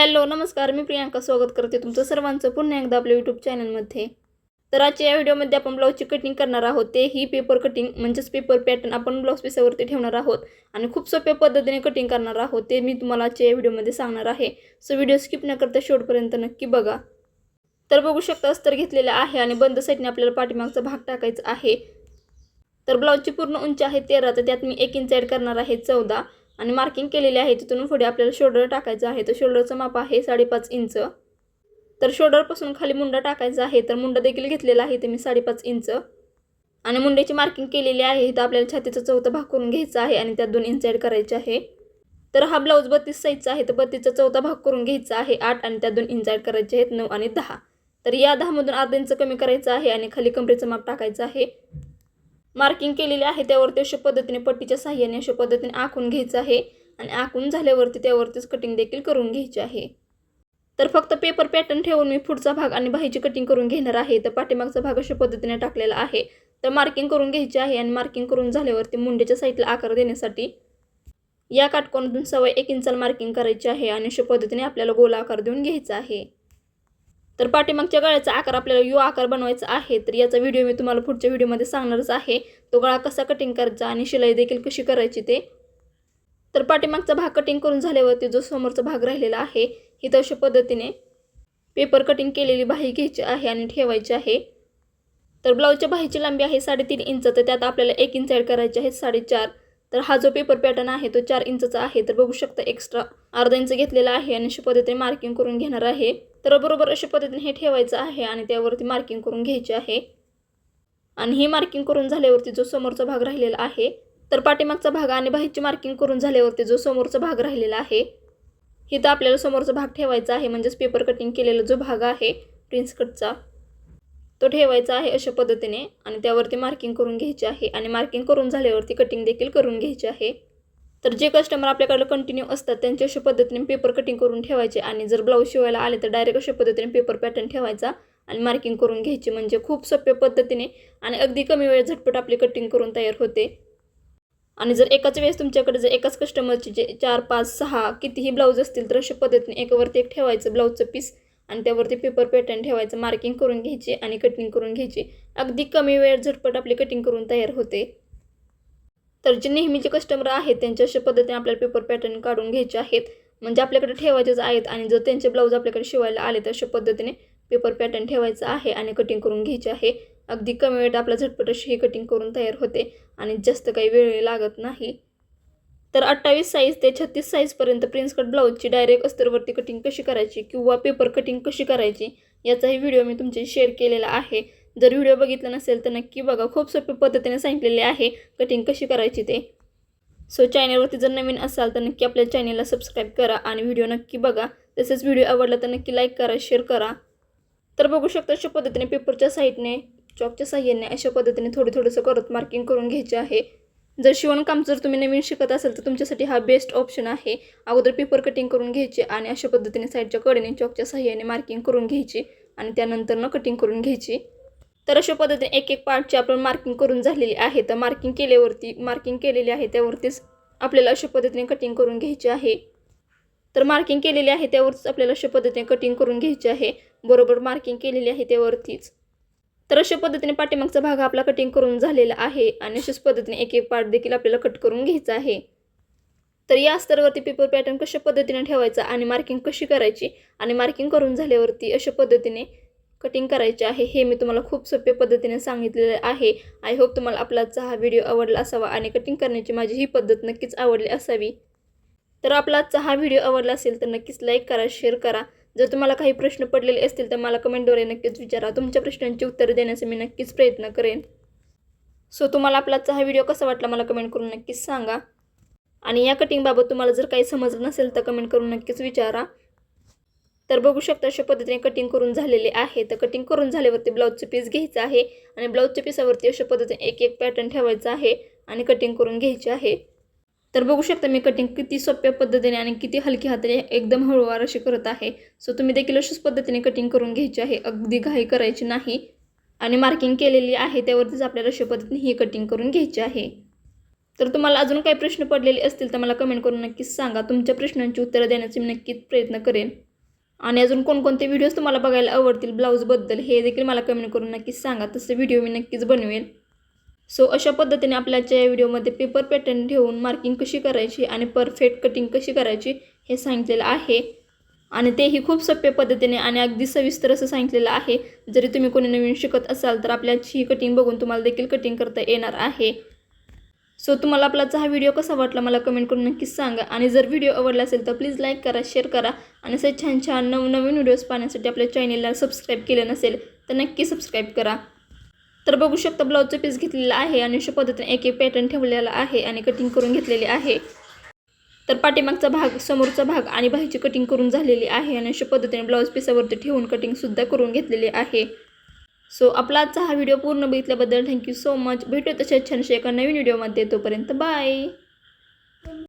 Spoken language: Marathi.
हॅलो नमस्कार. मी प्रियांका स्वागत करते तुमचं सर्वांचं पुन्हा एकदा आपल्या यूट्यूब चॅनलमध्ये तर आजच्या या व्हिडिओमध्ये आपण ब्लाऊजची कटिंग करणार आहोत. ते ही पेपर कटिंग म्हणजेच पेपर पॅटर्न आपण ब्लाऊज पिसावरती ठेवणार आहोत. आणि खूप सोप्या पद्धतीने कटिंग करणार आहोत ते मी तुम्हाला आजच्या या व्हिडिओमध्ये सांगणार आहे. सो व्हिडिओ स्किप न करता शेवटपर्यंत नक्की बघा. तर बघू शकता अस्तर घेतलेलं आहे आणि बंद साईडने आपल्याला पाठीमागचा भाग टाकायचा आहे. तर ब्लाऊजची पूर्ण उंची आहे तेरा तर त्यात मी एक इंच ॲड करणार आहे चौदा. आणि मार्किंग केलेले आहे तिथून पुढे आपल्याला शोल्डर टाकायचं आहे. तर शोल्डरचं माप आहे साडेपाच इंच तर शोल्डरपासून खाली मुंडा टाकायचा आहे तर मुंडा देखील घेतलेला आहे ते मी साडेपाच इंच आणि मुंड्याची मार्किंग केलेली आहे इथं आपल्याला छातीचा चौथा भाग करून घ्यायचा आहे आणि त्यात दोन इंच ॲड करायचे आहे. तर हा ब्लाऊज बत्तीस साईजचा आहे तर बत्तीसचा चौथा भाग करून घ्यायचा आहे आठ आणि त्यात दोन इंच ॲड करायचे आहेत नऊ आणि दहा. तर या दहामधून अर्धा इंच कमी करायचं आहे आणि खाली कमरेचं माप टाकायचं आहे. मार्किंग केलेली आहे त्यावरती अशा पद्धतीने पट्टीच्या साह्याने अशा पद्धतीने आखून घ्यायचं आहे आणि आखून झाल्यावरती त्यावरतीच कटिंग देखील करून घ्यायची आहे. तर फक्त पेपर पॅटर्न ठेवून मी पुढचा भाग आणि बाहीची कटिंग करून घेणार आहे. तर पाठीमागचा भाग अशा पद्धतीने टाकलेला आहे. तर मार्किंग करून घ्यायची आहे आणि मार्किंग करून झाल्यावरती मुंडेच्या साईडला आकार देण्यासाठी या काटकोनातून सवय एक इंचाला मार्किंग करायची आहे आणि अशा पद्धतीने आपल्याला गोल आकार देऊन घ्यायचा आहे. तर पाठीमागच्या गळ्याचा आकार आपल्याला यू आकार बनवायचा आहे तर याचा व्हिडिओ मी तुम्हाला पुढच्या व्हिडिओमध्ये सांगणारच आहे. तो गळा कसा कटिंग करायचा आणि शिलाई देखील कशी करायची ते. तर पाठीमागचा भाग कटिंग करून झाल्यावरती जो समोरचा भाग राहिलेला आहे ही तशा पद्धतीने पेपर कटिंग केलेली बाही घ्यायची आहे आणि ठेवायची आहे. तर ब्लाऊजच्या बाहीची लांबी आहे साडेतीन इंच तर त्यात आपल्याला एक इंच ॲड करायची आहे साडेचार. तर हा जो पेपर पॅटर्न आहे तो चार इंचचा आहे. तर बघू शकता एक्स्ट्रा अर्धा इंच घेतलेला आहे आणि अशा पद्धतीने मार्किंग करून घेणार आहे. तर बरोबर अशा पद्धतीने हे ठेवायचं आहे आणि त्यावरती मार्किंग करून घ्यायची आहे. आणि हे मार्किंग करून झाल्यावरती जो समोरचा भाग राहिलेला आहे तर पाठीमागचा भाग आणि बाहेरची मार्किंग करून झाल्यावरती जो समोरचा भाग राहिलेला आहे इथं आपल्याला समोरचा भाग ठेवायचा आहे म्हणजेच पेपर कटिंग केलेला जो भाग आहे प्रिन्स कटचा तो ठेवायचा आहे अशा पद्धतीने. आणि त्यावरती मार्किंग करून घ्यायची आहे आणि मार्किंग करून झाल्यावरती कटिंग देखील करून घ्यायची आहे. तर जे कस्टमर आपल्याकडे कंटिन्यू असतात त्यांच्या अशा पद्धतीने पेपर कटिंग करून ठेवायचे. आणि जर ब्लाऊज शिवायला आले तर डायरेक्ट अशा पद्धतीने पेपर पॅटर्न ठेवायचा आणि मार्किंग करून घ्यायची. म्हणजे खूप सोप्या पद्धतीने आणि अगदी कमी वेळ झटपट आपली कटिंग करून तयार होते. आणि जर एकाच वेळेस तुमच्याकडे जर एकाच कस्टमरचे जे चार पाच सहा कितीही ब्लाऊज असतील तर अशा पद्धतीने एकावरती एक ठेवायचं ब्लाऊजचं पीस आणि त्यावरती पेपर पॅटर्न ठेवायचं मार्किंग करून घ्यायची आणि कटिंग करून घ्यायची. अगदी कमी वेळ झटपट आपली कटिंग करून तयार होते. तर जे नेहमीचे कस्टमर आहेत त्यांच्या अशा पद्धतीने आपल्याला पेपर पॅटर्न काढून घ्यायचे आहेत. म्हणजे आपल्याकडे ठेवायचेच आहेत आणि जर त्यांचे ब्लाऊज आपल्याकडे शिवायला आले तर अशा पद्धतीने पेपर पॅटर्न ठेवायचं आहे आणि कटिंग करून घ्यायचे आहे. अगदी कमी वेळेत आपला झटपट अशी ही कटिंग करून तयार होते आणि जास्त काही वेळ लागत नाही. तर अठ्ठावीस साईज ते छत्तीस साईजपर्यंत प्रिन्स कट ब्लाऊजची डायरेक्ट अस्तरवरती कटिंग कशी करायची किंवा पेपर कटिंग कशी करायची याचाही व्हिडिओ मी तुमच्याशी शेअर केलेला आहे. जर व्हिडिओ बघितला नसेल तर नक्की बघा. खूप सोप्या पद्धतीने सांगितलेले आहे. कटिंग कशी करायची ते. सो चॅनलवरती जर नवीन असाल तर नक्की आपल्या चॅनलला सबस्क्राईब करा आणि व्हिडिओ नक्की बघा. तसेच व्हिडिओ आवडला तर नक्की लाईक करा शेअर करा. तर बघू शकता अशा पद्धतीने पेपरच्या साईडने चॉकच्या साह्याने अशा पद्धतीने थोडं थोडंसं करत मार्किंग करून घ्यायचे आहे. जर शिवणकाम जर तुम्ही नवीन शिकत असाल तर तुमच्यासाठी हा बेस्ट ऑप्शन आहे. अगोदर पेपर कटिंग करून घ्यायचे आणि अशा पद्धतीने साईडच्या कडेने चॉकच्या साह्याने मार्किंग करून घ्यायची आणि त्यानंतर न कटिंग करून घ्यायची. तर अशा पद्धतीने एक एक पार्टची आपण मार्किंग करून झालेली आहे. तर मार्किंग केल्यावरती मार्किंग केलेली आहे त्यावरतीच आपल्याला अशा पद्धतीने कटिंग करून घ्यायची आहे. तर मार्किंग केलेली आहे त्यावरच आपल्याला अशा पद्धतीने कटिंग करून घ्यायची आहे. बरोबर मार्किंग केलेली आहे त्यावरतीच. तर अशा पद्धतीने पाठीमागचा भाग आपला कटिंग करून झालेला आहे आणि अशाच पद्धतीने एक एक पार्ट देखील आपल्याला कट करून घ्यायचा आहे. तर या स्तरावरती पेपर पॅटर्न कशा पद्धतीने ठेवायचा आणि मार्किंग कशी करायची आणि मार्किंग करून झाल्यावरती अशा पद्धतीने कटिंग करायचे आहे हे मी तुम्हाला खूप सोप्या पद्धतीने सांगितलेले आहे. आय होप तुम्हाला आपलाचा हा व्हिडिओ आवडला असावा आणि कटिंग करण्याची माझी ही पद्धत नक्कीच आवडली असावी. तर आपला आजचा हा व्हिडिओ आवडला असेल तर नक्कीच लाईक करा शेअर करा. जर तुम्हाला काही प्रश्न पडलेले असतील तर मला कमेंटद्वारे नक्कीच विचारा. तुमच्या प्रश्नांची उत्तरं देण्याचा मी नक्कीच प्रयत्न करेन. सो तुम्हाला आपला आजचा हा व्हिडिओ कसा वाटला मला कमेंट करून नक्कीच सांगा. आणि या कटिंगबाबत तुम्हाला जर काही समजलं नसेल तर कमेंट करून नक्कीच विचारा. तर बघू शकता अशा पद्धतीने कटिंग करून झालेले आहे. तर कटिंग करून झाल्यावरती ब्लाऊजचं पीस घ्यायचं आहे आणि ब्लाऊजच्या पीसावरती अशा पद्धतीने एक एक पॅटर्न ठेवायचा आहे आणि कटिंग करून घ्यायचे आहे. तर बघू शकता मी कटिंग किती सोप्या पद्धतीने आणि किती हलकी हाताने एकदम हळूवार अशी करत आहे. सो तुम्ही देखील अशाच पद्धतीने कटिंग करून घ्यायची आहे. अगदी घाई करायची नाही. आणि मार्किंग केलेली आहे त्यावरतीच आपल्याला अशा पद्धतीने ही कटिंग करून घ्यायची आहे. तर तुम्हाला अजून काही प्रश्न पडलेले असतील तर मला कमेंट करून नक्कीच सांगा. तुमच्या प्रश्नांची उत्तरं देण्याचे मी नक्कीच प्रयत्न करेन. आणि अजून कोणकोणते व्हिडिओज तुम्हाला बघायला आवडतील ब्लाऊजबद्दल हे देखील मला कमेंट करून नक्कीच सांगा. तसे व्हिडिओ मी नक्कीच बनवेल सो अशा पद्धतीने आपल्याच्या या व्हिडिओमध्ये पेपर पॅटर्न ठेवून मार्किंग कशी करायची आणि परफेक्ट कटिंग कशी करायची हे सांगितलेलं आहे. आणि तेही खूप सोप्या पद्धतीने आणि अगदी सविस्तर असं सांगितलेलं आहे. जरी तुम्ही कोणी नवीन शिकत असाल तर आपल्याची ही कटिंग बघून तुम्हाला देखील कटिंग करता येणार आहे. सो तुम्हाला आपलाचा हा व्हिडिओ कसा वाटला मला कमेंट करून नक्कीच सांगा. आणि जर व्हिडिओ आवडला असेल तर प्लीज लाईक करा शेअर करा. आणि असे छान छान नवनवीन व्हिडिओज पाहण्यासाठी आपल्या चॅनेलला सबस्क्राईब केलं नसेल तर नक्की सबस्क्राईब करा. तर बघू शकता ब्लाऊजचं पीस घेतलेलं आहे आणि अशा पद्धतीने एक एक पॅटर्न ठेवलेला आहे आणि कटिंग करून घेतलेली आहे. तर पाठीमागचा भाग समोरचा भाग आणि बाहीची कटिंग करून झालेली आहे आणि अशा पद्धतीने ब्लाऊज पीसावरती ठेवून कटिंगसुद्धा करून घेतलेली आहे. सो आपला आजचा हा व्हिडिओ पूर्ण बघितल्याबद्दल थँक्यू सो मच भेटू तशाच छानशा एका नवीन व्हिडिओमध्ये तोपर्यंत बाय